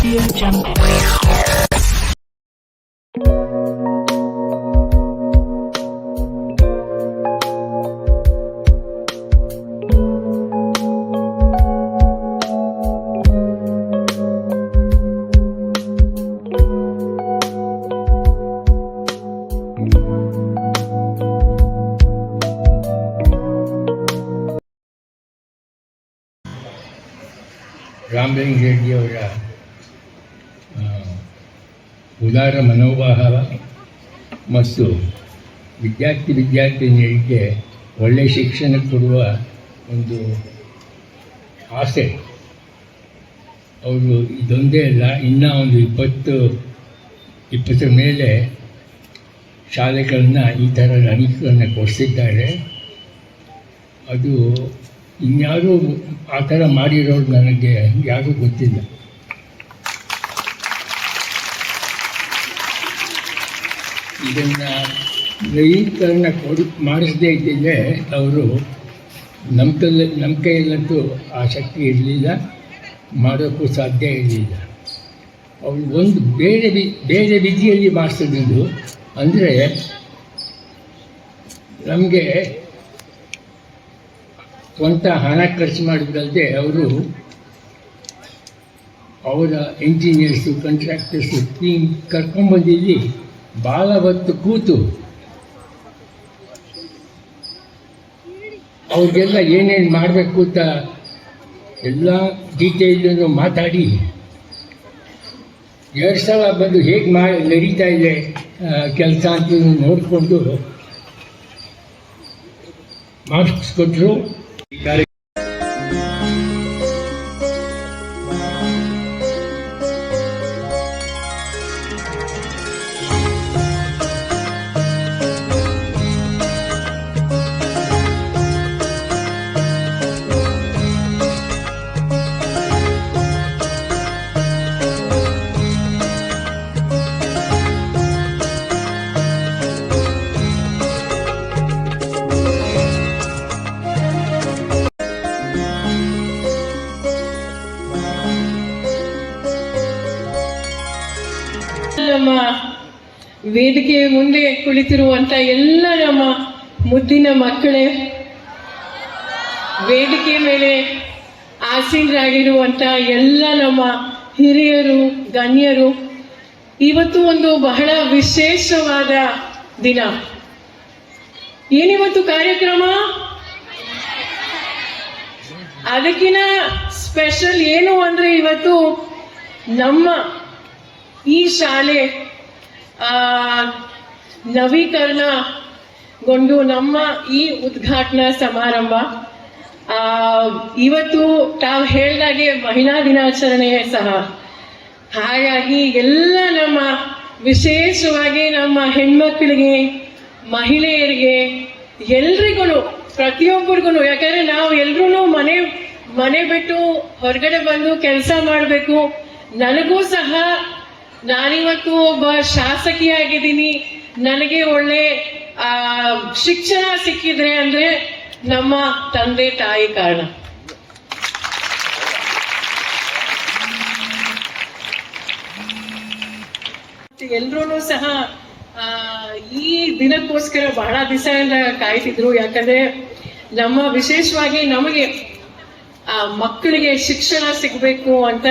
Audio Jungle. ಉದಾರ ಮನೋಭಾವ ಮತ್ತು ವಿದ್ಯಾರ್ಥಿ ವಿದ್ಯಾರ್ಥಿನಿಯರಿಗೆ ಒಳ್ಳೆಯ ಶಿಕ್ಷಣ ಕೊಡುವ ಒಂದು ಆಸೆ. ಅವರು ಇದೊಂದೇ ಅಲ್ಲ, ಇನ್ನೂ ಒಂದು ಇಪ್ಪತ್ತು, ಇಪ್ಪತ್ತರ ಮೇಲೆ ಶಾಲೆಗಳನ್ನು ಈ ಥರ ಅನಿಸಿಕೆಗಳನ್ನ ಕೊಡಿಸಿದ್ದಾರೆ. ಅದು ಇನ್ಯಾರೂ ಆ ಥರ ಮಾಡಿರೋರು ನನಗೆ ಯಾರೂ ಗೊತ್ತಿಲ್ಲ. ಇದನ್ನು ನವೀಕರಣ ಕೊಡಿ, ಮಾಡಿಸದೇ ಇದ್ದಿದ್ದರೆ ಅವರು ನಮ್ಮ ಕೈಯಲ್ಲಿ ಆ ಶಕ್ತಿ ಇರಲಿಲ್ಲ, ಮಾಡೋಕ್ಕೂ ಸಾಧ್ಯ ಇರಲಿಲ್ಲ. ಅವರು ಒಂದು ಬೇರೆ ವಿ, ಬೇರೆ ವಿಧಿಯಲ್ಲಿ ಮಾಡಿಸಿದ್ದು ಅಂದರೆ ನಮಗೆ ಸ್ವಂತ ಹಣ ಖರ್ಚು ಮಾಡಿದ್ದಲ್ಲದೆ ಅವರು ಅವರ ಇಂಜಿನಿಯರ್ಸು ಕಾಂಟ್ರಾಕ್ಟರ್ಸು ಟೀಮ್ ಕರ್ಕೊಂಬಂದಿಲ್ಲಿ ಭಾಳ ಹೊತ್ತು ಕೂತು ಅವ್ರಿಗೆಲ್ಲ ಏನೇನು ಮಾಡಬೇಕು ಅಂತ ಎಲ್ಲ ಡೀಟೇಲನ್ನು ಮಾತಾಡಿ. ಎರಡು ಸಲ ಬಂದು ಹೇಗೆ ಮಾ, ನಡೀತಾ ಇದೆ ಕೆಲಸ ಅಂತ ನೋಡಿಕೊಂಡು ಮಾರ್ಕ್ಸ್ ಕೊಟ್ಟರು ವೇದಿಕೆ ಮುಂದೆ ಕುಳಿತಿರುವಂತ ಎಲ್ಲ ನಮ್ಮ ಮುದ್ದಿನ ಮಕ್ಕಳೇ, ವೇದಿಕೆ ಮೇಲೆ ಆಸೀನರಾಗಿರುವಂತ ಎಲ್ಲ ನಮ್ಮ ಹಿರಿಯರು, ಗಣ್ಯರು, ಇವತ್ತು ಒಂದು ಬಹಳ ವಿಶೇಷವಾದ ದಿನ. ಏನಿವತ್ತು ಕಾರ್ಯಕ್ರಮ? ಅದಕ್ಕಿನ ಸ್ಪೆಷಲ್ ಏನು ಅಂದ್ರೆ ಇವತ್ತು ನಮ್ಮ ಈ ಶಾಲೆ ನವೀಕರಣಗೊಂಡು ನಮ್ಮ ಈ ಉದ್ಘಾಟನಾ ಸಮಾರಂಭ. ಇವತ್ತು ತಾವು ಹೇಳ್ದಾಗೆ ಮಹಿಳಾ ದಿನಾಚರಣೆ ಸಹ. ಹಾಗಾಗಿ ಎಲ್ಲ ನಮ್ಮ ವಿಶೇಷವಾಗಿ ನಮ್ಮ ಹೆಣ್ಮಕ್ಳಿಗೆ, ಮಹಿಳೆಯರಿಗೆ ಎಲ್ರಿಗೂ ಪ್ರತಿಯೊಬ್ಬರಿಗೂ ಯಾಕಂದ್ರೆ ನಾವು ಎಲ್ರೂ ಮನೆ ಮನೆ ಬಿಟ್ಟು ಹೊರಗಡೆ ಬಂದು ಕೆಲಸ ಮಾಡಬೇಕು. ನನಗೂ ಸಹ ನಾನಿವತ್ತು ಒಬ್ಬ ಶಾಸಕಿಯಾಗಿದ್ದೀನಿ. ನನಗೆ ಒಳ್ಳೆ, ಆ, ಶಿಕ್ಷಣ ಸಿಕ್ಕಿದ್ರೆ ಅಂದ್ರೆ ನಮ್ಮ ತಂದೆ ತಾಯಿ ಕಾರಣ. ಎಲ್ರೂ ಸಹ ಈ ದಿನಕ್ಕೋಸ್ಕರ ಬಹಳ ದಿವಸದಿಂದ ಕಾಯ್ತಿದ್ರು. ಯಾಕಂದ್ರೆ ನಮ್ಮ ವಿಶೇಷವಾಗಿ ನಮಗೆ ಮಕ್ಕಳಿಗೆ ಶಿಕ್ಷಣ ಸಿಗ್ಬೇಕು ಅಂತ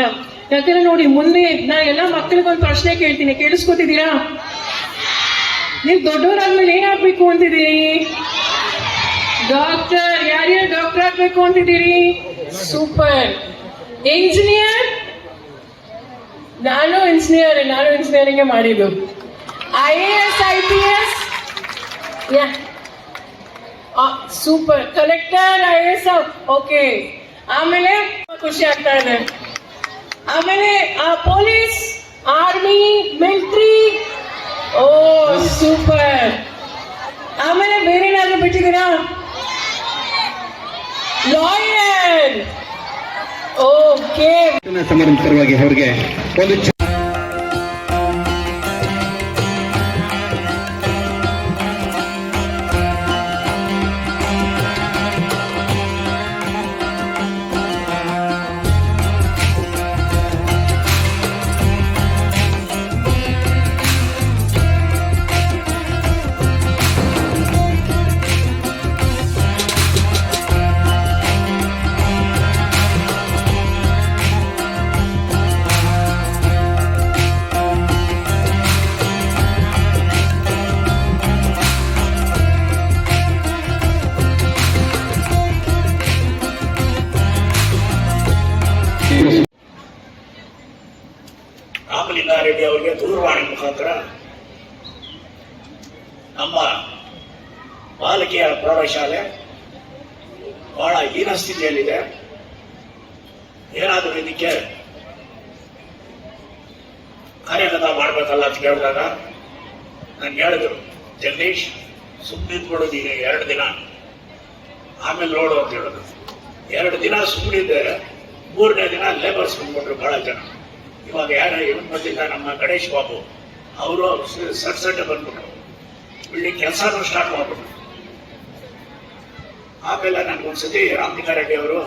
ಯಾಕಂದ್ರೆ ನೋಡಿ ಮುಂದೆ ನಾ ಎಲ್ಲ ಮಕ್ಕಳಿಗೊಂದು ಪ್ರಶ್ನೆ ಕೇಳ್ತೀನಿ. ಕೇಳಿಸ್ಕೊತಿದ್ದೀರಾ? ನೀವು ದೊಡ್ಡವರಾದ್ಮೇಲೆ ಏನಾಗ್ಬೇಕು ಅಂತಿದ್ದೀರಿ? ಡಾಕ್ಟರ್, ಯಾರ್ಯಾರು ಡಾಕ್ಟರ್ ಆಗ್ಬೇಕು ಅಂತಿದ್ದೀರಿ? ಸೂಪರ್. ಇಂಜಿನಿಯರ್ ನಾನು ಇಂಜಿನಿಯರ್ ನಾನು ಇಂಜಿನಿಯರಿಂಗ್ ಮಾಡಿದ್ದು. I A S I P S super. Collector I S okay ಆಮೇಲೆ, ಖುಷಿ ಆಗ್ತಾ ಇದೆ. ಆಮೇಲೆ, ಆ ಪೊಲೀಸ್, ಆರ್ಮಿ, ಮಿಲಿಟ್ರಿ, ಓ, ಸೂಪರ್. ಆಮೇಲೆ ಬೇರೆ ಏನಾದ್ರು ಬಿಟ್ಟಿದ್ದೀರಾ? ಲಾಯರ್. ಓಕೆ. ಸಮಾರಂಭಕರವಾಗಿ ಅವರಿಗೆ ಒಂದು ಪ್ರೌಢಶಾಲೆ ಬಹಳ ಹೀನ ಸ್ಥಿತಿಯಲ್ಲಿದೆ. ಏನಾದರೂ ಇದಕ್ಕೆ ಕಾರ್ಯಗತ ಮಾಡಬೇಕಲ್ಲ ಅಂತ ಕೇಳಿದಾಗ ನಾನು ಹೇಳಿದ್ರು, ಜಗದೀಶ್ ಸುಮ್ಮನೆ ಕೊಡೋದು ಈಗ ಎರಡು ದಿನ. ಆಮೇಲೆ ನೋಡು ಅಂತ ಹೇಳೋದು ಎರಡು ದಿನ ಸುಮ್ಮನಿದ್ದೆ ಮೂರನೇ ದಿನ ಲೇಬರ್ಸ್ ಬಂದ್ಬಿಟ್ರು ಬಹಳ ಜನ. ಇವಾಗ ಯಾರು ಇವನ್ ಬಂದಿದ್ದ ನಮ್ಮ ಗಣೇಶ್ ಬಾಬು, ಅವರು ಸಟ್ ಸಟ್ ಬಂದ್ಬಿಟ್ರು. ಇಲ್ಲಿ ಕೆಲಸನೂ ಸ್ಟಾರ್ಟ್ ಮಾಡ್ಬಿಟ್ರು. ಆಮೇಲೆ ನನಗೊಂದ್ಸತಿ ರಾಮಲಿಂಗಾರೆಡ್ಡಿ ಅವರು,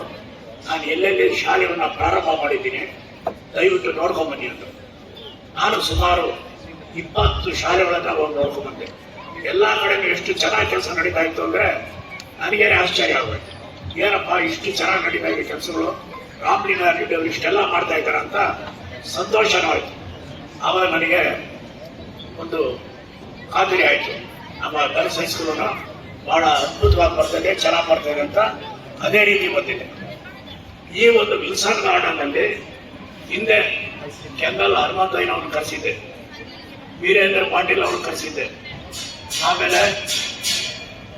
ನಾನು ಎಲ್ಲೆಲ್ಲಿ ಶಾಲೆಯನ್ನ ಪ್ರಾರಂಭ ಮಾಡಿದ್ದೀನಿ, ದಯವಿಟ್ಟು ನೋಡ್ಕೊಂಬನ್ನಿ ಅಂತ. ನಾನು ಸುಮಾರು ಇಪ್ಪತ್ತು ಶಾಲೆಗಳನ್ನ ಹೋಗಿ ನೋಡ್ಕೊಂಬಂದೆ. ಎಲ್ಲ ಕಡೆನೂ ಎಷ್ಟು ಚೆನ್ನಾಗಿ ಕೆಲಸ ನಡೀತಾ ಇತ್ತು ಅಂದ್ರೆ ನನಗೇನೆ ಆಶ್ಚರ್ಯ ಆಗೋಯ್ತು. ಏನಪ್ಪ, ಇಷ್ಟು ಚೆನ್ನಾಗಿ ನಡೀತಾ ಇದೆ ಕೆಲಸಗಳು? ರಾಮಲಿಂಗಾರೆಡ್ಡಿ ಅವರು ಇಷ್ಟೆಲ್ಲ ಮಾಡ್ತಾ ಇದ್ದಾರೆ ಅಂತ ಸಂತೋಷನೂ ಆಯ್ತು ಆವಾಗ ನನಗೆ ಒಂದು ಖಾತರಿ ಆಯ್ತು. ನಮ್ಮ ಗರ್ಲ್ಸ್ ಹೈಸ್ಕೂಲನ್ನು ಬಹಳ ಅದ್ಭುತವಾಗಿ ಬರ್ತದೆ, ಚೆನ್ನಾಗಿ ಬರ್ತದೆ ಅಂತ ಅದೇ ರೀತಿ ಬಂದಿದೆ. ಈ ಒಂದು ವಿಲ್ಸನ್ ಗಾರ್ಡನ್ನಲ್ಲಿ ಹಿಂದೆ ಕೆಂಗಲ್ ಹನುಮಂತಯ್ಯನವ್ರನ್ನ ಕರೆಸಿದ್ದೆ, ವೀರೇಂದ್ರ ಪಾಟೀಲ್ ಅವ್ರನ್ನ ಕರೆಸಿದ್ದೆ, ಆಮೇಲೆ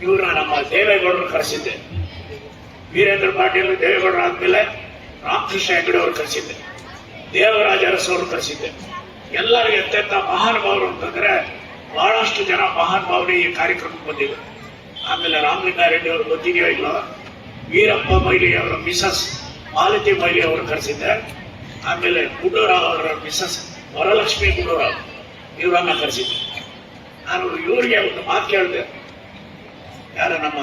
ಇವ್ರನ್ನ ನಮ್ಮ ದೇವೇಗೌಡರು ಕರೆಸಿದ್ದೆ. ವೀರೇಂದ್ರ ಪಾಟೀಲ್, ದೇವೇಗೌಡರು ಆದಮೇಲೆ ರಾಮಕೃಷ್ಣ ಹೆಗಡೆ ಅವರು ಕರೆಸಿದ್ದೆ. ದೇವರಾಜ ಅರಸು ಅವರು ಕರೆಸಿದ್ದೆ. ಎಲ್ಲರಿಗೂ ಎತ್ತೆತ್ತ ಮಹಾನುಭಾವರು ಅಂತಂದ್ರೆ ಬಹಳಷ್ಟು ಜನ ಮಹಾನುಭಾವರು ಈ ಕಾರ್ಯಕ್ರಮಕ್ಕೆ ಬಂದಿದೆ ಆಮೇಲೆ ರಾಮಲಿಂಗಾರೆಡ್ಡಿ ಅವರು ಗೊತ್ತಿದೆಯೋ ಇಲ್ಲ ವೀರಪ್ಪ ಮೈಲಿ ಅವರ ಮಿಸಸ್ ಮಾಲತಿ ಮೈಲಿ ಅವರು ಕರೆಸಿದ್ದೆ. ಆಮೇಲೆ ಗುಡ್ಡೂರಾವ್ ಅವರ ಮಿಸಸ್ ವರಲಕ್ಷ್ಮಿ ಗುಡ್ಡೂರಾವ್, ಇವರನ್ನ ಕರೆಸಿದ್ದೆ. ನಾನು ಇವರಿಗೆ ಒಂದು ಮಾತು ಕೇಳಿದೆ ಯಾರು ನಮ್ಮ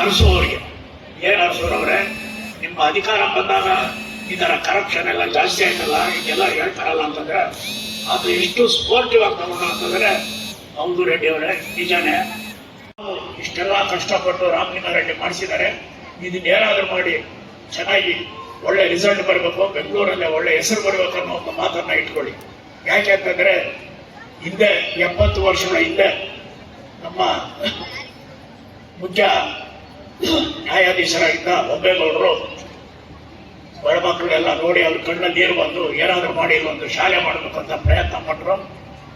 ಅರಸು ಅವರಿಗೆ ಏನ್ ಅರಸೂರವ್ರೆ ನಿಮ್ಮ ಅಧಿಕಾರ ಬಂದಾಗ ಈ ಕರಪ್ಷನ್ ಎಲ್ಲ ಜಾಸ್ತಿ ಆಯ್ತಲ್ಲ ಹೀಗೆಲ್ಲ ಹೇಳ್ತಾರಲ್ಲ ಅಂತಂದ್ರೆ, ಅದು ಎಷ್ಟು ಸ್ಪೋರ್ಟಿವ್ ಆಗಿ ಅಂತಂದ್ರೆ ಹೌದು ರೆಡ್ಡಿ ಅವರೇ, ನಿಜಾನೇ. ಇಷ್ಟೆಲ್ಲ ಕಷ್ಟಪಟ್ಟು ರಾಮಲಿಂಗಾರೆಡ್ಡಿ ಮಾಡಿಸಿದ್ದಾರೆ. ಇದನ್ನ ಏನಾದರೂ ಮಾಡಿ ಚೆನ್ನಾಗಿ ಒಳ್ಳೆ ರಿಸಲ್ಟ್ ಬರಬೇಕು, ಬೆಂಗಳೂರಲ್ಲೇ ಒಳ್ಳೆ ಹೆಸರು ಬರಬೇಕು ಅನ್ನೋ ಒಂದು ಮಾತನ್ನ ಇಟ್ಕೊಳ್ಳಿ. ಯಾಕೆ ಅಂತಂದ್ರೆ, ಹಿಂದೆ ಎಪ್ಪತ್ತು ವರ್ಷಗಳ ಹಿಂದೆ ನಮ್ಮ ಮುಖ್ಯ ನ್ಯಾಯಾಧೀಶರಾಗಿದ್ದ ಬೊಂಬೇಗೌಡರು ಬಡ ಮಕ್ಕಳೆಲ್ಲ ನೋಡಿ ಅವ್ರ ಕಣ್ಣಲ್ಲಿ ನೀರು ಬಂದು ಏನಾದರೂ ಮಾಡಿ ಒಂದು ಶಾಲೆ ಮಾಡಬೇಕಂತ ಪ್ರಯತ್ನ ಪಟ್ಟರು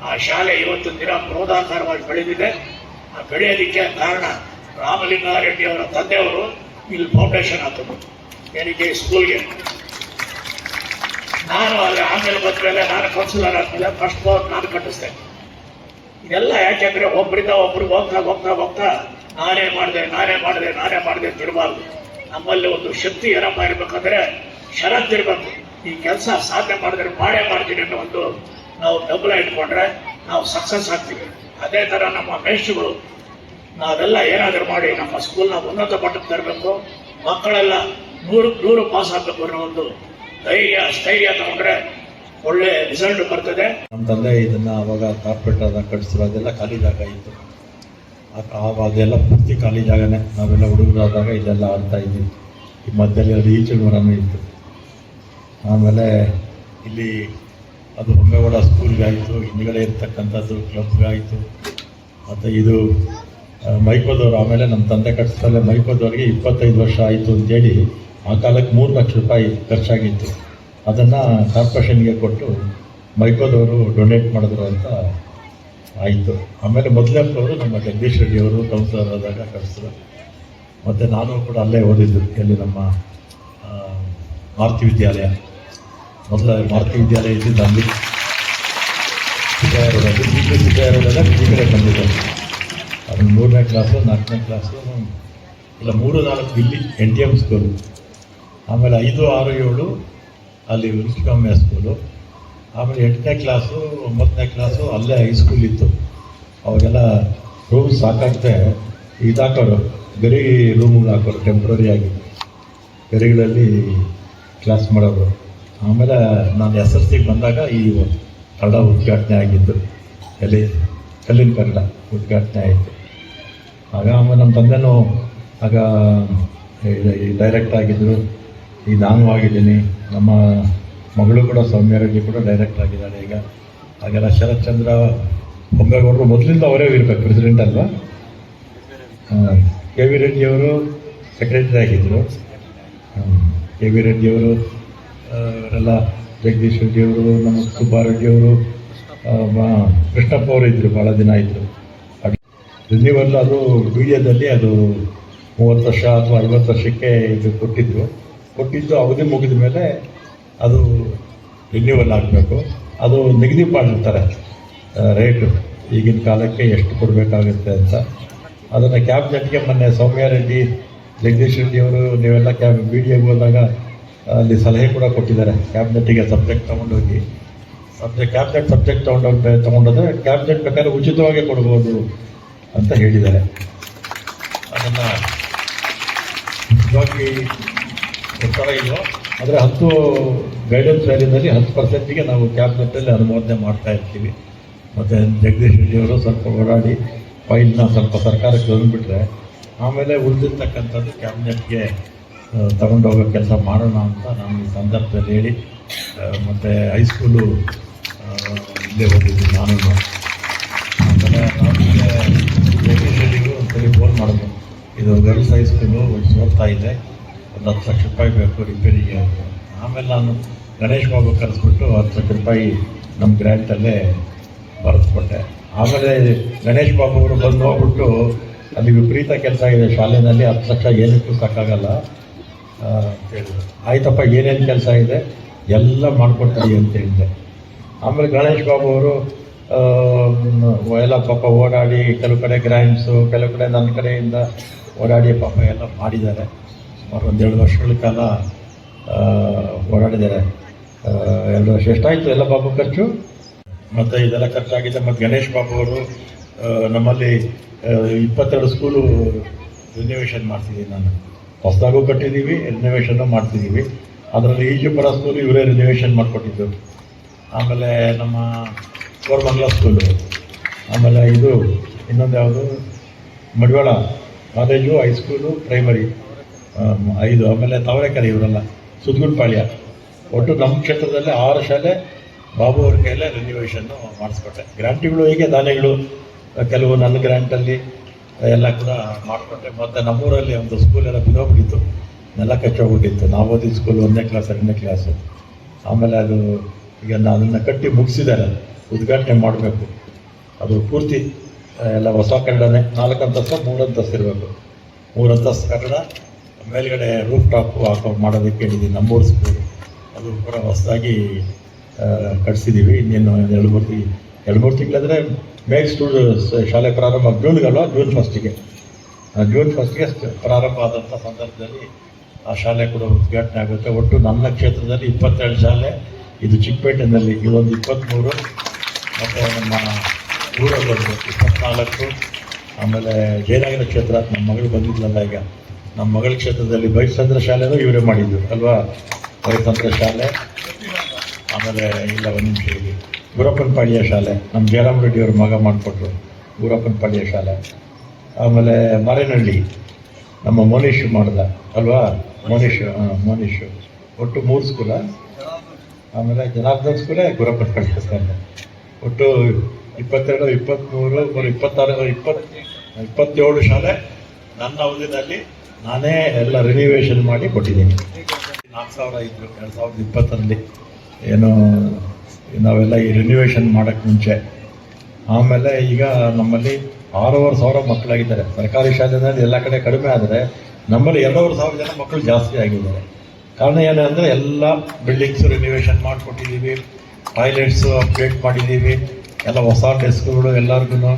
ಆ ಶಾಲೆ ಇವತ್ತಿನ ದಿನ ಬೃಹದಾಕಾರವಾಗಿ ಬೆಳೆದಿದೆ. ಆ ಬೆಳೆಯೋದಕ್ಕೆ ಕಾರಣ ರಾಮಲಿಂಗಾರೆಡ್ಡಿ ಅವರ ತಂದೆಯವರು ಇಲ್ಲಿ ಫೌಂಡೇಶನ್ ಹಾಕಿದ್ರು. ಏನಕ್ಕೆ ಸ್ಕೂಲ್ಗೆ ನಾನು ಅಲ್ಲಿ ಆಮೇಲೆ ಬಂದ್ಮೇಲೆ ನಾನು ಕೌನ್ಸಿಲರ್ ಆದಮೇಲೆ ಫಸ್ಟ್ ಫ್ಲೋರ್ ನಾನು ಕಟ್ಟಿಸ್ದೆ. ಇದೆಲ್ಲ ಯಾಕೆಂದ್ರೆ ಒಬ್ಬರಿಂದ ಒಬ್ರಿಗೆ ಹೋಗ್ತಾ ಹೋಗ್ತಾ ಹೋಗ್ತಾ ನಾನೇ ಮಾಡಿದೆ ನಾನೇ ಮಾಡಿದೆ ನಾನೇ ಮಾಡಿದೆ ಅಂತ ನಮ್ಮಲ್ಲಿ ಒಂದು ಶಕ್ತಿ ಏನಪ್ಪ ಇರ್ಬೇಕಂದ್ರೆ ಶರತ್ ಇರಬೇಕು. ಈ ಕೆಲಸ ಸಾಧನೆ ಮಾಡಿದ್ರೆ ಮಾಡೇ ಮಾಡ್ತೀನಿ ಅನ್ನೋ ಒಂದು ನಾವು ಡಬಲ್ ಇಟ್ಕೊಂಡ್ರೆ ನಾವು ಸಕ್ಸಸ್ ಆಗ್ತೀವಿ. ಅದೇ ತರ ನಮ್ಮ ಮೇಷ್ಟ್ರುಗಳು ನಾವೆಲ್ಲ ಏನಾದರೂ ಮಾಡಿ ನಮ್ಮ ಸ್ಕೂಲ್ನ ಉನ್ನತ ಮಟ್ಟಕ್ಕೆ ತರಬೇಕು. ಮಕ್ಕಳೆಲ್ಲ ನೂರು ನೂರು ಪಾಸ್ ಆಗಬೇಕು ಅನ್ನೋ ಒಂದು ಧೈರ್ಯ, ಸ್ಥೈರ್ಯ ತಗೊಂಡ್ರೆ ಒಳ್ಳೆ ರಿಸಲ್ಟ್ ಬರ್ತದೆ. ನಮ್ಮ ತಂದೆ ಇದನ್ನ ಅವಾಗ ಕಾರ್ಪೆಟ್ ಅದ ಕಟ್ಟಿಸಿರೋ, ಅದೆಲ್ಲ ಖಾಲಿ ಜಾಗ ಇತ್ತು. ಅದೆಲ್ಲ ಪೂರ್ತಿ ಖಾಲಿ ಜಾಗನೇ. ನಾವೆಲ್ಲ ಹುಡುಗರಾದಾಗ ಇದೆಲ್ಲ ಆಡ್ತಾ ಇದ್ವಿ. ಈ ಮಧ್ಯದಲ್ಲಿ ಅದು ಈಚೆ ಮರನೂ ಇತ್ತು. ಆಮೇಲೆ ಇಲ್ಲಿ ಅದು ಹೊಮ್ಮೇಗೌಡ ಸ್ಕೂಲ್ಗಾಯಿತು, ಹಿಂದುಗಡೆ ಇರ್ತಕ್ಕಂಥದ್ದು ಕ್ಲಬ್ಗಾಯಿತು. ಮತ್ತು ಇದು ಮೈಕೋದವರು ಆಮೇಲೆ ನಮ್ಮ ತಂದೆ ಕಟ್ಟಿಸ್ದಲ್ಲೇ ಮೈಕೋದವ್ರಿಗೆ ಇಪ್ಪತ್ತೈದು ವರ್ಷ ಆಯಿತು ಅಂತೇಳಿ ಆ ಕಾಲಕ್ಕೆ ಮೂರು ಲಕ್ಷ ರೂಪಾಯಿ ಖರ್ಚಾಗಿತ್ತು. ಅದನ್ನು ಕಾರ್ಪೊರೇಷನ್ಗೆ ಕೊಟ್ಟು ಮೈಕೋದವರು ಡೊನೇಟ್ ಮಾಡಿದ್ರು ಅಂತ ಆಯಿತು. ಆಮೇಲೆ ಮೊದಲೇ ಅವರು ನಮ್ಮ ಜಗದೀಶ್ ರೆಡ್ಡಿ ಅವರು ಕೌನ್ಸಿಲರ್ ಆದಾಗ ಕಳಿಸಿದ್ರು ಮತ್ತು ನಾನು ಕೂಡ ಅಲ್ಲೇ ಓದಿದ್ದು, ಎಲ್ಲಿ ನಮ್ಮ ಮಾರುತಿ ವಿದ್ಯಾಲಯ. ಮೊದಲ ಮಾರುತಿ ವಿದ್ಯಾಲಯ ಇದ್ದಿದ್ದು ಅಲ್ಲಿ ಸಿದ್ದಯ್ಯ ರೋಡಲ್ಲಿ ಈಗ ರೋಡಲ್ಲ ಈ ಅದು ಮೂರನೇ ಕ್ಲಾಸು ನಾಲ್ಕನೇ ಕ್ಲಾಸು ಇಲ್ಲ, ಮೂರು, ನಾಲ್ಕು ಇಲ್ಲಿ ಎನ್ ಟಿ ಎಂ ಸ್ಕೂಲು ಆಮೇಲೆ ಐದು, ಆರು, ಏಳು ಅಲ್ಲಿ ವಿಲ್ಸ್ಕಾಮ್ಯ ಸ್ಕೂಲು ಆಮೇಲೆ ಎಂಟನೇ ಕ್ಲಾಸು ಒಂಬತ್ತನೇ ಕ್ಲಾಸು ಅಲ್ಲೇ ಹೈಸ್ಕೂಲ್ ಇತ್ತು. ಅವಾಗೆಲ್ಲ ರೂಮ್ ಸಾಕಾಗದೆ ಇದಾಕೋರು ಗರಿ ರೂಮ್ಗಳು ಹಾಕೋರು ಟೆಂಪ್ರರಿ ಆಗಿ ಗರಿಗಳಲ್ಲಿ ಕ್ಲಾಸ್ ಮಾಡೋರು. ಆಮೇಲೆ ನಾನು ಎಸ್ ಎಲ್ ಸಿಗೆ ಬಂದಾಗ ಈ ಕನ್ನಡ ಉದ್ಘಾಟನೆ ಆಗಿದ್ದು, ಎಲ್ಲಿ, ಕಲ್ಲಿನ ಕನ್ನಡ ಉದ್ಘಾಟನೆ ಆಯಿತು. ಆಗ ಆಮೇಲೆ ನಮ್ಮ ತಂದೆನೂ ಆಗ ಡೈರೆಕ್ಟ್ ಆಗಿದ್ದರು ಈಗ ನಾನು ಆಗಿದ್ದೀನಿ, ನಮ್ಮ ಮಗಳು ಕೂಡ ಸೌಮ್ಯ ರೆಡ್ಡಿ ಕೂಡ ಡೈರೆಕ್ಟ್ ಆಗಿದ್ದಾಳೆ ಈಗ. ಹಾಗೆಲ್ಲ ಶರತ್ ಚಂದ್ರ ಬೊಂಬೇಗೌಡರು ಮೊದಲಿಂದ ಅವರೇ ಇರ್ಬೇಕು ಪ್ರೆಸಿಡೆಂಟ್ ಅಲ್ವಾ? ಕೆ ವಿ ರೆಡ್ಡಿಯವರು ಸೆಕ್ರೆಟರಿ ಆಗಿದ್ದರು ಕೆ ವಿ ರೆಡ್ಡಿಯವರು ಅವರೆಲ್ಲ ಜಗದೀಶ್ ರೆಡ್ಡಿ ಅವರು ನಮ್ಮ ಸುಬ್ಬಾರೆಡ್ಡಿ ಅವರು ಕೃಷ್ಣಪ್ಪ ಅವರು ಇದ್ದರು ಭಾಳ ದಿನ ಆಯಿತು. ರಿನ್ಯೂವಲ್ ಅದು ವಿಡಿಯೋದಲ್ಲಿ ಅದು ಮೂವತ್ತು ವರ್ಷ ಅಥವಾ ಐವತ್ತು ವರ್ಷಕ್ಕೆ ಇದು ಕೊಟ್ಟಿದ್ದರು ಕೊಟ್ಟಿದ್ದು ಅವಧಿ ಮುಗಿದ ಮೇಲೆ ಅದು ರಿನ್ಯೂವಲ್ ಆಗಬೇಕು. ಅದು ನಿಗದಿ ಮಾಡಿರ್ತಾರೆ. ರೇಟು, ಈಗಿನ ಕಾಲಕ್ಕೆ ಎಷ್ಟು ಕೊಡಬೇಕಾಗುತ್ತೆ ಅಂತ. ಅದನ್ನು ಕ್ಯಾಬಿನೆಟ್ಗೆ ಮೊನ್ನೆ ಸೌಮ್ಯ ರೆಡ್ಡಿ, ಜಗದೀಶ್ ರೆಡ್ಡಿ ಅವರು, ನೀವೆಲ್ಲ ಕ್ಯಾಬ್ ಡಿ ಹೋದಾಗ ಅಲ್ಲಿ ಸಲಹೆ ಕೂಡ ಕೊಟ್ಟಿದ್ದಾರೆ. ಕ್ಯಾಬಿನೆಟ್ಗೆ ಸಬ್ಜೆಕ್ಟ್ ತೊಗೊಂಡೋಗಿ. ಸಬ್ಜೆಕ್ಟ್ ಕ್ಯಾಬಿನೆಟ್ ಸಬ್ಜೆಕ್ಟ್ ತೊಗೊಂಡೋಗಿ ತೊಗೊಂಡೋದ್ರೆ ಕ್ಯಾಬಿನೆಟ್ ಪ್ರಕಾರ ಉಚಿತವಾಗಿ ಕೊಡ್ಬೋದು ಅಂತ ಹೇಳಿದ್ದಾರೆ. ಅದನ್ನು ನಿಜವಾಗಿ ಒತ್ತಡ ಇಲ್ಲೋ ಆದರೆ ಹತ್ತು ಗೈಡೆನ್ಸ್ ವ್ಯಾಲ್ಯೂನಲ್ಲಿ ಹತ್ತು ಪರ್ಸೆಂಟಿಗೆ ನಾವು ಕ್ಯಾಬಿನೆಟ್ಟಲ್ಲಿ ಅನುಮೋದನೆ ಮಾಡ್ತಾ ಇರ್ತೀವಿ. ಮತ್ತು ಜಗದೀಶ್ ರೆಡ್ಡಿ ಅವರು ಸ್ವಲ್ಪ ಓಡಾಡಿ ಫೈಲ್ನ ಸ್ವಲ್ಪ ಸರ್ಕಾರಕ್ಕೆ ತಂದುಬಿಟ್ರೆ ಆಮೇಲೆ ಉಳಿದಿರ್ತಕ್ಕಂಥದ್ದು ಕ್ಯಾಬಿನೆಟ್ಗೆ ತಗೊಂಡೋಗೋ ಕೆಲಸ ಮಾಡೋಣ ಅಂತ ನಾನು ಈ ಸಂದರ್ಭದಲ್ಲಿ ಹೇಳಿ ಮತ್ತು ಹೈಸ್ಕೂಲು ಇಲ್ಲೇ ಓದಿದ್ದು ನಾನು ಆಮೇಲೆ ಆಮೇಲೆ ರೆಡ್ಡಿಗೂ ಒಂದ್ಸಲಿ ಫೋನ್ ಮಾಡಿದ್ರು ಇದು ಗರ್ಲ್ಸ್ ಹೈಸ್ಕೂಲು ಸೋಲ್ತಾ ಇದೆ. ಒಂದು ಹತ್ತು ಲಕ್ಷ ರೂಪಾಯಿ ಬೇಕು ರಿಪೇರಿಗೆ ಆಮೇಲೆ ನಾನು ಗಣೇಶ್ ಬಾಬು ಕರೆಸ್ಬಿಟ್ಟು ಹತ್ತು ಲಕ್ಷ ರೂಪಾಯಿ ನಮ್ಮ ಗ್ರ್ಯಾಂಟಲ್ಲೇ ಬರೆಸ್ಕೊಟ್ಟೆ ಆಮೇಲೆ ಗಣೇಶ್ ಬಾಬು ಅವರು ಬಂದು ಹೋಗ್ಬಿಟ್ಟು ಅಲ್ಲಿ ವಿಪರೀತ ಕೆಲಸ ಇದೆ ಶಾಲೆಯಲ್ಲಿ. ಹತ್ತು ಲಕ್ಷ ಏನಕ್ಕೂ ಸಾಕಾಗಲ್ಲ. ಹೇಳಿದ್ರು. ಆಯ್ತಪ್ಪ, ಏನೇನು ಕೆಲಸ ಇದೆ? ಎಲ್ಲ ಮಾಡಿಕೊಡ್ತೀವಿ ಅಂತ ಹೇಳಿದೆ ಆಮೇಲೆ ಗಣೇಶ್ ಬಾಬು ಅವರು ಎಲ್ಲ ಪಾಪ ಓಡಾಡಿ ಕೆಲವು ಕಡೆ ಗ್ರ್ಯಾಂಡ್ಸು ಕೆಲವು ಕಡೆ ನನ್ನ ಕಡೆಯಿಂದ ಓಡಾಡಿ ಪಾಪ ಎಲ್ಲ ಮಾಡಿದ್ದಾರೆ. ಸುಮಾರು ಒಂದೆರಡು ವರ್ಷಗಳ ಕಾಲ ಓಡಾಡಿದ್ದಾರೆ. ಎರಡು ವರ್ಷ ಎಷ್ಟಾಯಿತು ಎಲ್ಲ ಬಾಬು ಖರ್ಚು? ಮತ್ತು ಇದೆಲ್ಲ ಖರ್ಚಾಗಿದೆ. ಮತ್ತು ಗಣೇಶ್ ಬಾಬು ಅವರು ನಮ್ಮಲ್ಲಿ ಇಪ್ಪತ್ತೆರಡು ಸ್ಕೂಲು ರಿನೋವೇಷನ್ ಮಾಡ್ತಿದ್ದೀನಿ ನಾನು. ಹೊಸದಾಗೂ ಕಟ್ಟಿದ್ದೀವಿ ರಿನೋವೇಷನ್ನು ಮಾಡ್ತಿದ್ದೀವಿ. ಅದರಲ್ಲಿ ಈಜುಪುರ ಸ್ಕೂಲು ಇವರೇ ರಿನೋವೇಷನ್ ಮಾಡಿಕೊಟ್ಟಿದ್ದು. ಆಮೇಲೆ ನಮ್ಮ ಕೋರಮಂಗಲ ಸ್ಕೂಲು ಆಮೇಲೆ ಇದು ಇನ್ನೊಂದು ಯಾವುದು? ಮಡಿವಾಳ ಕಾಲೇಜು ಹೈಸ್ಕೂಲು ಪ್ರೈಮರಿ ಐದು. ಆಮೇಲೆ ತವರೆಕೆರೆ ಇವರೆಲ್ಲ, ಸುದ್ಗುಡ್ಪಾಳ್ಯ. ಒಟ್ಟು ನಮ್ಮ ಕ್ಷೇತ್ರದಲ್ಲಿ ಆರು ಶಾಲೆ ಬಾಬು ಅವ್ರ ಕೈಯಲ್ಲೇ ರಿನ್ಯೂವೇಷನ್ನು ಮಾಡಿಸ್ಕೊಟ್ಟೆ. ಗ್ರಾಂಟಿಗಳು ಹೇಗೆ ದಾನಿಗಳು? ಕೆಲವು ನನ್ನ ಗ್ರಾಂಟಲ್ಲಿ ಎಲ್ಲ ಕೂಡ ಮಾಡಿಕೊಂಡೆ. ಮತ್ತು ನಮ್ಮೂರಲ್ಲಿ ಒಂದು ಸ್ಕೂಲ್ ಎಲ್ಲ ಬಿದ್ದೋಗ್ಬಿಟ್ಟಿತ್ತು ನೆಲ ಕಚ್ಚೋಗ್ಬಿಟ್ಟಿತ್ತು. ನಾವು ಓದಿದ ಸ್ಕೂಲ್ ಒಂದನೇ ಕ್ಲಾಸ್ ಎರಡನೇ ಕ್ಲಾಸು ಆಮೇಲೆ ಅದು ಈಗ ಅದನ್ನ ಕಟ್ಟಿ ಮುಗಿಸಿದ್ದಾರೆ. ಉದ್ಘಾಟನೆ ಮಾಡಬೇಕು. ಅದು ಪೂರ್ತಿ ಎಲ್ಲ ಹೊಸ ಕನ್ನಡನೇ. ನಾಲ್ಕು ಅಂತಸ್ತು, ಮೂರು ಅಂತಸ್ತು ಇರಬೇಕು. ಮೂರು ಅಂತಸ್ತು ಕನ್ನಡ, ಮೇಲ್ಗಡೆ ರೂಫ್ ಟಾಪ್ ಹಾಕೋ ಮಾಡೋದಕ್ಕೆ ಹೇಳಿದ್ದೀನಿ ನಮ್ಮೂರು ಸ್ಕೂಲ್ ಅದು ಕೂಡ ಹೊಸದಾಗಿ ಕಟ್ಸಿದ್ದೀವಿ ಇನ್ನೇನು ಎರಡು ಎರಡು ಮೂರು ತಿಂಗಳಂದರೆ ಮೇಲ್ ಸ್ಟೂಡ್ ಶಾಲೆ ಪ್ರಾರಂಭ ಜೂನ್ಗಲ್ವ ಜೂನ್ ಫಸ್ಟಿಗೆ ಜೂನ್ ಫಸ್ಟ್ಗೆ ಪ್ರಾರಂಭ ಆದಂಥ ಸಂದರ್ಭದಲ್ಲಿ ಆ ಶಾಲೆ ಕೂಡ ಉದ್ಘಾಟನೆ ಆಗುತ್ತೆ. ಒಟ್ಟು ನನ್ನ ಕ್ಷೇತ್ರದಲ್ಲಿ ಇಪ್ಪತ್ತೆರಡು ಶಾಲೆ, ಇದು ಚಿಕ್ಕಪೇಟೆನಲ್ಲಿ ಇದೊಂದು ಇಪ್ಪತ್ತ್ಮೂರು ಮತ್ತು ನಮ್ಮ ಊರಲ್ಲೊಂದು ಇಪ್ಪತ್ನಾಲ್ಕು, ಆಮೇಲೆ ಜಯನಗರ ಕ್ಷೇತ್ರ, ನಮ್ಮ ಮಗಳು ಬಂದಿದ್ಲಲ್ಲ ಈಗ. ನಮ್ಮ ಮಗಳ ಕ್ಷೇತ್ರದಲ್ಲಿ ಬೈಸಂದ್ರ ಶಾಲೆನೂ ಇವರೇ ಮಾಡಿದ್ದು ಅಲ್ವಾ? ಬೈಸಂದ್ರ ಶಾಲೆ, ಆಮೇಲೆ ಇಲ್ಲ, ಒಂದು ನಿಮಿಷ ಇಲ್ಲಿ ಗುರಪ್ಪನಪಾಳ್ಯ ಶಾಲೆ. ನಮ್ಮ ಜಯರಾಮ್ ರೆಡ್ಡಿ ಅವ್ರ ಮಗ ಮಾಡಿಕೊಟ್ರು ಗುರಪ್ಪನಪಾಳ್ಯ ಶಾಲೆ. ಆಮೇಲೆ ಮಾರೇನಹಳ್ಳಿ. ನಮ್ಮ ಮೋನೀಶ್ ಮಾಡ್ದ, ಅಲ್ವಾ? ಮೋನೀಶ್ ಹಾಂ ಮೋನೀಶ್. ಒಟ್ಟು ಮೂರು ಸ್ಕೂಲ ಆಮೇಲೆ ಜನಾರ್ದನ್ ಸ್ಕೂಲೇ ಗುರಪ್ಪನಪಾಳ್ಯ ಶಾಲೆ. ಒಟ್ಟು ಇಪ್ಪತ್ತೆರಡು ಇಪ್ಪತ್ತ್ಮೂರು ಇಪ್ಪತ್ತಾರು ಇಪ್ಪತ್ತು ಇಪ್ಪತ್ತೇಳು ಶಾಲೆ ನನ್ನ ಅವಧಿನಲ್ಲಿ ನಾನೇ ಎಲ್ಲ ರಿನಿವೇಶನ್ ಮಾಡಿ ಕೊಟ್ಟಿದ್ದೀನಿ. ನಾಲ್ಕು ಸಾವಿರ ಐದು, ಎರಡು ಸಾವಿರದ ಇಪ್ಪತ್ತರಲ್ಲಿ ಏನು ನಾವೆಲ್ಲ ಈ ರಿನಿವೇಶನ್ ಮಾಡೋಕ್ಕೆ ಮುಂಚೆ. ಆಮೇಲೆ ಈಗ ನಮ್ಮಲ್ಲಿ ಆರೂವರೆ ಸಾವಿರ ಮಕ್ಕಳಾಗಿದ್ದಾರೆ. ಸರ್ಕಾರಿ ಶಾಲೆಯಲ್ಲಿ ಎಲ್ಲ ಕಡೆ ಕಡಿಮೆ ಆದರೆ ನಮ್ಮಲ್ಲಿ ಎರಡೂವರೆ ಸಾವಿರ ಜನ ಮಕ್ಕಳು ಜಾಸ್ತಿ ಆಗಿದ್ದಾರೆ. ಕಾರಣ ಏನಂದರೆ ಎಲ್ಲ ಬಿಲ್ಡಿಂಗ್ಸ್ ರಿನಿವೇಶನ್ ಮಾಡಿಕೊಟ್ಟಿದ್ದೀವಿ. ಟಾಯ್ಲೆಟ್ಸು ಅಪ್ಡೇಟ್ ಮಾಡಿದ್ದೀವಿ. ಎಲ್ಲ ಹೊಸ ಡೆಸ್ಕ್ಗಳು ಎಲ್ಲರಿಗೂ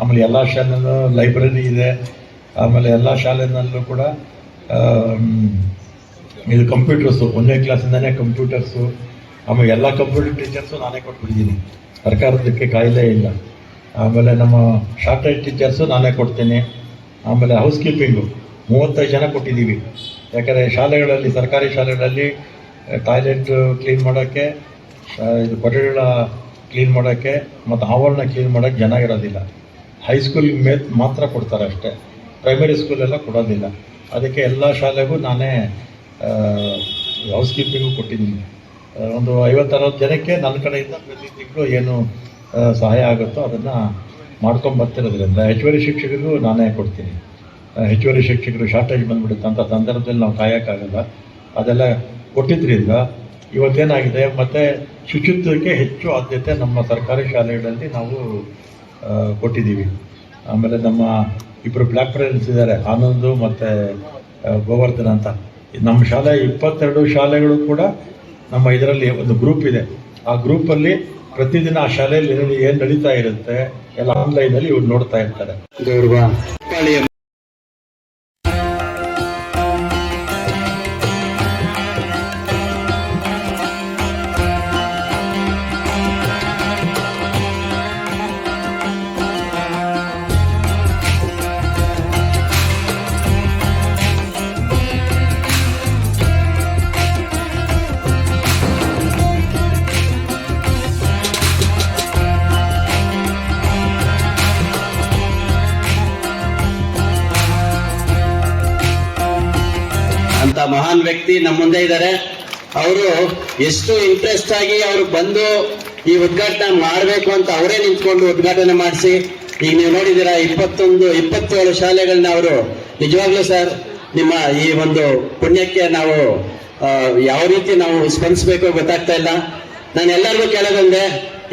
ಆಮೇಲೆ ಎಲ್ಲ ಶಾಲೆನೂ ಲೈಬ್ರರಿ ಇದೆ. ಆಮೇಲೆ ಎಲ್ಲ ಶಾಲೆನಲ್ಲೂ ಕೂಡ ಇದು ಕಂಪ್ಯೂಟರ್ಸು ಒಂದನೇ ಕ್ಲಾಸಿಂದನೇ ಕಂಪ್ಯೂಟರ್ಸು ಆಮೇಲೆ ಎಲ್ಲ ಕಂಪ್ಯೂಟರ್ ಟೀಚರ್ಸು ನಾನೇ ಕೊಟ್ಬಿಟ್ಟಿದ್ದೀನಿ ಸರ್ಕಾರದಕ್ಕೆ ಕಾಯಿಲೆ ಇಲ್ಲ. ಆಮೇಲೆ ನಮ್ಮ ಶಾರ್ಟೇಜ್ ಟೀಚರ್ಸು ನಾನೇ ಕೊಡ್ತೀನಿ. ಆಮೇಲೆ ಹೌಸ್ ಕೀಪಿಂಗು ಮೂವತ್ತೈದು ಜನ ಕೊಟ್ಟಿದ್ದೀವಿ ಯಾಕಂದರೆ ಶಾಲೆಗಳಲ್ಲಿ, ಸರ್ಕಾರಿ ಶಾಲೆಗಳಲ್ಲಿ ಟಾಯ್ಲೆಟ್ ಕ್ಲೀನ್ ಮಾಡೋಕ್ಕೆ ಇದು ಕೊಠಡಿಗಳ ಕ್ಲೀನ್ ಮಾಡೋಕ್ಕೆ ಮತ್ತು ಆವರಣ ಕ್ಲೀನ್ ಮಾಡೋಕ್ಕೆ ಜನ ಇರೋದಿಲ್ಲ. ಹೈಸ್ಕೂಲ್ ಮೇ ಮಾತ್ರ ಕೊಡ್ತಾರೆ ಅಷ್ಟೇ. ಪ್ರೈಮರಿ ಸ್ಕೂಲೆಲ್ಲ ಕೊಡೋದಿಲ್ಲ. ಅದಕ್ಕೆ ಎಲ್ಲ ಶಾಲೆಗೂ ನಾನೇ ಹೌಸ್ ಕೀಪಿಂಗು ಕೊಟ್ಟಿದ್ದೀನಿ ಒಂದು ಐವತ್ತರವತ್ತು ಜನಕ್ಕೆ ನನ್ನ ಕಡೆಯಿಂದ ಪ್ರತಿ ತಿಂಗಳು ಏನು ಸಹಾಯ ಆಗುತ್ತೋ ಅದನ್ನು ಮಾಡ್ಕೊಂಬರ್ತಿರೋದ್ರಿಂದ ಹೆಚ್ಚುವರಿ ಶಿಕ್ಷಕರಿಗೂ ನಾನೇ ಕೊಡ್ತೀನಿ. ಹೆಚ್ಚುವರಿ ಶಿಕ್ಷಕರು ಶಾರ್ಟೇಜ್ ಬಂದ್ಬಿಡುತ್ತೆ ಅಂತ ಸಂದರ್ಭದಲ್ಲಿ ನಾವು ಕಾಯೋಕ್ಕಾಗಲ್ಲ ಅದೆಲ್ಲ ಕೊಟ್ಟಿದ್ದರಿಂದ ಇವತ್ತೇನಾಗಿದೆ, ಮತ್ತೆ ಶುಚಿತ್ವಕ್ಕೆ ಹೆಚ್ಚು ಆದ್ಯತೆ ನಮ್ಮ ಸರ್ಕಾರಿ ಶಾಲೆಗಳಲ್ಲಿ ನಾವು ಕೊಟ್ಟಿದ್ದೀವಿ. ಆಮೇಲೆ ನಮ್ಮ ಇಬ್ಬರು ಬ್ಲ್ಯಾಕ್ ಫ್ರೆಂಡ್ಸ್ ಇದ್ದಾರೆ, ಆನಂದು ಮತ್ತು ಗೋವರ್ಧನ್ ಅಂತ. ನಮ್ಮ ಶಾಲೆ ಇಪ್ಪತ್ತೆರಡು ಶಾಲೆಗಳು ಕೂಡ ನಮ್ಮ ಇದರಲ್ಲಿ ಒಂದು ಗ್ರೂಪ್ ಇದೆ. ಆ ಗ್ರೂಪಲ್ಲಿ ಪ್ರತಿದಿನ ಆ ಶಾಲೆಯಲ್ಲಿ ಏನು ನಡೀತಾ ಇರುತ್ತೆ ಎಲ್ಲ ಆನ್ಲೈನ್ ಅಲ್ಲಿ ಇವ್ರು ನೋಡ್ತಾ ಇರ್ತಾರೆ. ಅಂತ ಮಹಾನ್ ವ್ಯಕ್ತಿ ನಮ್ಮ ಮುಂದೆ ಇದ್ದಾರೆ. ಅವರು ಎಷ್ಟು ಇಂಟ್ರೆಸ್ಟ್ ಆಗಿ ಅವರು ಬಂದು ಈ ಉದ್ಘಾಟನೆ ಮಾಡಬೇಕು ಅಂತ ಅವರೇ ನಿಂತ್ಕೊಂಡು ಉದ್ಘಾಟನೆ ಮಾಡಿಸಿ, ಈಗ ನೀವು ನೋಡಿದ್ದೀರಾ ಇಪ್ಪತ್ತೊಂದು, ಇಪ್ಪತ್ತೇಳು ಶಾಲೆಗಳನ್ನ ಅವರು, ನಿಜವಾಗ್ಲೂ ಸರ್, ನಿಮ್ಮ ಈ ಒಂದು ಪುಣ್ಯಕ್ಕೆ ನಾವು ಯಾವ ರೀತಿ ನಾವು ಸ್ಪಂದಿಸಬೇಕು ಗೊತ್ತಾಗ್ತಾ ಇಲ್ಲ. ನಾನು ಎಲ್ಲರಿಗೂ ಕೇಳೋದಂದ್ರೆ,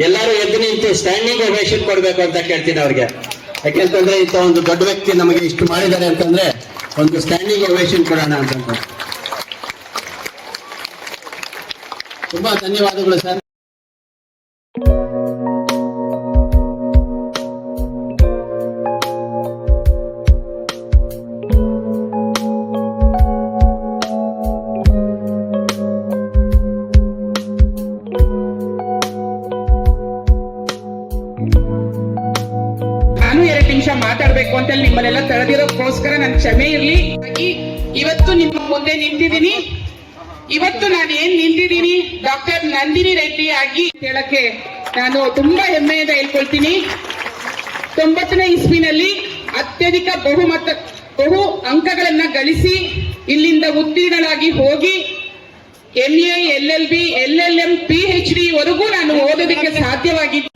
ಎಲ್ಲರೂ ಎದ್ದು ನಿಂತು ಸ್ಟ್ಯಾಂಡಿಂಗ್ ಒಬೇಷನ್ ಕೊಡಬೇಕು ಅಂತ ಕೇಳ್ತೀನಿ ಅವ್ರಿಗೆ. ಯಾಕೆಂತಂದ್ರೆ ಇಂಥ ಒಂದು ದೊಡ್ಡ ವ್ಯಕ್ತಿ ನಮಗೆ ಇಷ್ಟು ಮಾಡಿದ್ದಾರೆ ಅಂತಂದ್ರೆ, ಒಂದು ಸ್ಟ್ಯಾಂಡಿಂಗ್ ಒಬೇಷನ್ ಕೊಡೋಣ ಅಂತಂದ್ರೆ ತುಂಬಾ ಧನ್ಯವಾದಗಳು ಸರ್ ಹೇಳ್ಕೊಳ್ತೀನಿ ತೊಂಬತ್ತನೇ ಇಸ್ವಿನಲ್ಲಿ ಅತ್ಯಧಿಕ ಬಹುಮತ, ಬಹು ಅಂಕಗಳನ್ನ ಗಳಿಸಿ ಇಲ್ಲಿಂದ ಉತ್ತೀರ್ಣರಾಗಿ ಹೋಗಿ L L B L L M P H D ವರೆಗೂ ನಾನು ಓದೋದಕ್ಕೆ ಸಾಧ್ಯವಾಗಿತ್ತು.